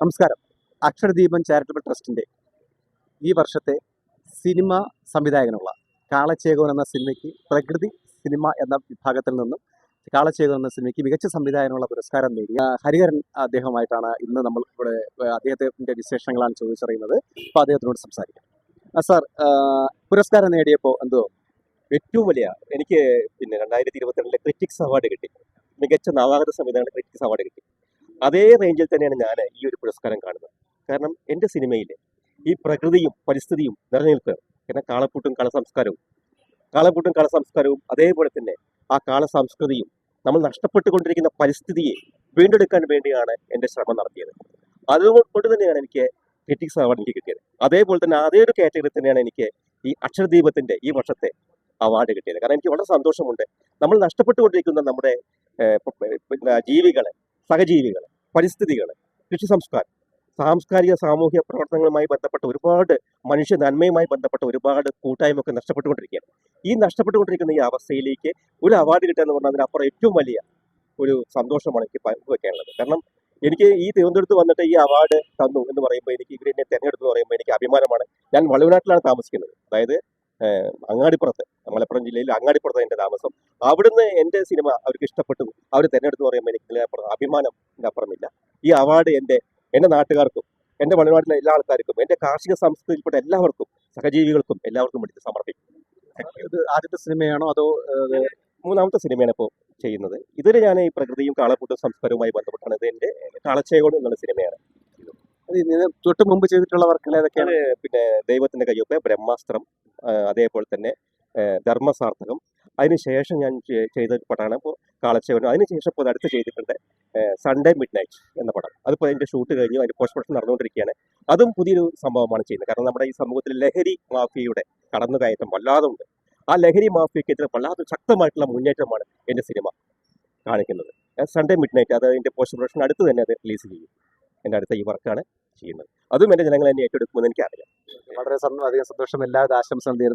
നമസ്കാരം. അക്ഷരദീപം ചാരിറ്റബിൾ ട്രസ്റ്റിന്റെ ഈ വർഷത്തെ സിനിമ സംവിധായകനുള്ള കാളച്ചേകോൻ എന്ന സിനിമയ്ക്ക് പ്രകൃതി സിനിമ എന്ന വിഭാഗത്തിൽ നിന്നും കാളച്ചേകോൻ എന്ന സിനിമയ്ക്ക് മികച്ച സംവിധായകനുള്ള പുരസ്കാരം നേടിയ ഹരിഹരൻ അദ്ദേഹമായിട്ടാണ് ഇന്ന് നമ്മൾ ഇവിടെ അദ്ദേഹത്തിന്റെ വിശേഷങ്ങളാണ് ചോദിച്ചറിയുന്നത്. അപ്പോൾ അദ്ദേഹത്തിനോട് സംസാരിക്കാം. സാർ പുരസ്കാരം നേടിയപ്പോൾ എന്തോ ഏറ്റവും വലിയ എനിക്ക് പിന്നെ രണ്ടായിരത്തി ഇരുപത്തിരണ്ടിലെ ക്രിറ്റിക്സ് അവാർഡ് കിട്ടി. മികച്ച നവാഗത സംവിധാനം ക്രിറ്റിക്സ് അവാർഡ് കിട്ടി. അതേ റേഞ്ചിൽ തന്നെയാണ് ഞാൻ ഈ ഒരു പുരസ്കാരം കാണുന്നത് കാരണം എന്റെ സിനിമയിൽ ഈ പ്രകൃതിയും പരിസ്ഥിതിയും നിലനിൽക്കുക കാരണം കാളപ്പൂട്ടും കള സംസ്കാരവും കാളപ്പൂട്ടും കള സംസ്കാരവും അതേപോലെ തന്നെ ആ കാള സംസ്കൃതിയും നമ്മൾ നഷ്ടപ്പെട്ടുകൊണ്ടിരിക്കുന്ന പരിസ്ഥിതിയെ വീണ്ടെടുക്കാൻ വേണ്ടിയാണ് എന്റെ ശ്രമം നടത്തിയത് അതുകൊണ്ട് തന്നെയാണ് എനിക്ക് ക്രിറ്റിക്സ് അവാർഡ് എനിക്ക് കിട്ടിയത് അതേപോലെ തന്നെ അതേ ഒരു കാറ്റഗറി തന്നെയാണ് എനിക്ക് ഈ അക്ഷരദീപത്തിന്റെ ഈ വർഷത്തെ അവാർഡ് കിട്ടിയത് കാരണം എനിക്ക് വളരെ സന്തോഷമുണ്ട് നമ്മൾ നഷ്ടപ്പെട്ടുകൊണ്ടിരിക്കുന്ന നമ്മുടെ ജീവികളെ സഹജീവികളെ പരിസ്ഥിതികളെ കൃഷി സംസ്കാരം സാംസ്കാരിക സാമൂഹ്യ പ്രവർത്തനങ്ങളുമായി ബന്ധപ്പെട്ട ഒരുപാട് മനുഷ്യ നന്മയുമായി ബന്ധപ്പെട്ട ഒരുപാട് കൂട്ടായ്മയൊക്കെ നഷ്ടപ്പെട്ടുകൊണ്ടിരിക്കുകയാണ്. ഈ നഷ്ടപ്പെട്ടുകൊണ്ടിരിക്കുന്ന ഈ അവസ്ഥയിലേക്ക് ഒരു അവാർഡ് കിട്ടുക എന്ന് പറഞ്ഞാൽ അതിനപ്പുറം ഏറ്റവും വലിയ ഒരു സന്തോഷമാണ് എനിക്ക് പങ്കുവെക്കാനുള്ളത് കാരണം എനിക്ക് ഈ തിരുവനന്തപുരത്ത് വന്നിട്ട് ഈ അവാർഡ് തന്നു എന്ന് പറയുമ്പോൾ എനിക്ക് ഇവർ എന്നെ തിരഞ്ഞെടുത്തു എന്ന് പറയുമ്പോൾ എനിക്ക് അഭിമാനമാണ്. ഞാൻ വളവനാട്ടിലാണ് താമസിക്കുന്നത്. അതായത് അങ്ങാടിപ്പുറത്ത് മലപ്പുറം ജില്ലയിൽ അങ്ങാടിപ്പുറത്ത് എന്റെ താമസം. അവിടുന്ന് എന്റെ സിനിമ അവർക്ക് ഇഷ്ടപ്പെട്ടു. അവർ തിരഞ്ഞെടുത്തു പറയുമ്പോൾ എനിക്ക് അഭിമാനം അപ്പുറമില്ല ഈ അവാർഡ് എന്റെ എന്റെ നാട്ടുകാർക്കും എന്റെ വളുവനാട്ടിലെ എല്ലാ ആൾക്കാർക്കും എന്റെ കാർഷിക സംസ്കൃതിയിൽപ്പെട്ട എല്ലാവർക്കും സഹജീവികൾക്കും എല്ലാവർക്കും വേണ്ടി സമർപ്പിക്കും. ഇത് ആദ്യത്തെ സിനിമയാണോ അതോ മൂന്നാമത്തെ സിനിമയാണ് ഇപ്പോൾ ചെയ്യുന്നത്. ഇതിൽ ഞാൻ ഈ പ്രകൃതിയും കാളക്കൂട്ടും സംസ്കാരവുമായി ബന്ധപ്പെട്ടാണ്. ഇത് എന്റെ കാളച്ചേകോട് എന്നുള്ള സിനിമയാണ്. തൊട്ട് മുമ്പ് ചെയ്തിട്ടുള്ള വർക്കുകൾ ഏതൊക്കെയാണ് പിന്നെ ദൈവത്തിന്റെ കയ്യൊപ്പ് ബ്രഹ്മാസ്ത്രം അതേപോലെ തന്നെ ധർമ്മസാർത്ഥകം. അതിനുശേഷം ഞാൻ ചെ- ചെയ്ത കാളച്ചേവൻ അതിനുശേഷം ഇപ്പോൾ അടുത്ത് ചെയ്തിട്ടുണ്ട് സൺഡേ മിഡ് നൈറ്റ് എന്ന പടം. അതിപ്പോൾ അതിന്റെ ഷൂട്ട് കഴിഞ്ഞു അതിന്റെ പോസ്റ്റ് പ്രൊഡക്ഷൻ നടന്നുകൊണ്ടിരിക്കുകയാണ്. അതും പുതിയൊരു സംഭവമാണ് ചെയ്യുന്നത്. കാരണം നമ്മുടെ ഈ സമൂഹത്തിൽ ലഹരി മാഫിയയുടെ കടന്നുകയറ്റം വല്ലാതെ ഉണ്ട്. ആ ലഹരി മാഫിയക്കെതിരെ വല്ലാതെ ശക്തമായിട്ടുള്ള മുന്നേറ്റമാണ് എന്റെ സിനിമ കാണിക്കുന്നത്. സൺഡേ മിഡ് നൈറ്റ് അത് അതിന്റെ പോസ്റ്റ് പ്രൊഡക്ഷൻ അടുത്ത് തന്നെ അത് റിലീസ് ചെയ്യും. എന്റെ അടുത്ത ഈ വർക്കാണ് ചെയ്യുന്നത്. അതും എന്റെ ജനങ്ങൾ തന്നെ ഏറ്റെടുക്കുമെന്ന് എനിക്കറിയാം. വളരെ അധികം സന്തോഷം. എല്ലാവിധ ആശംസകൾ നേരുന്നു.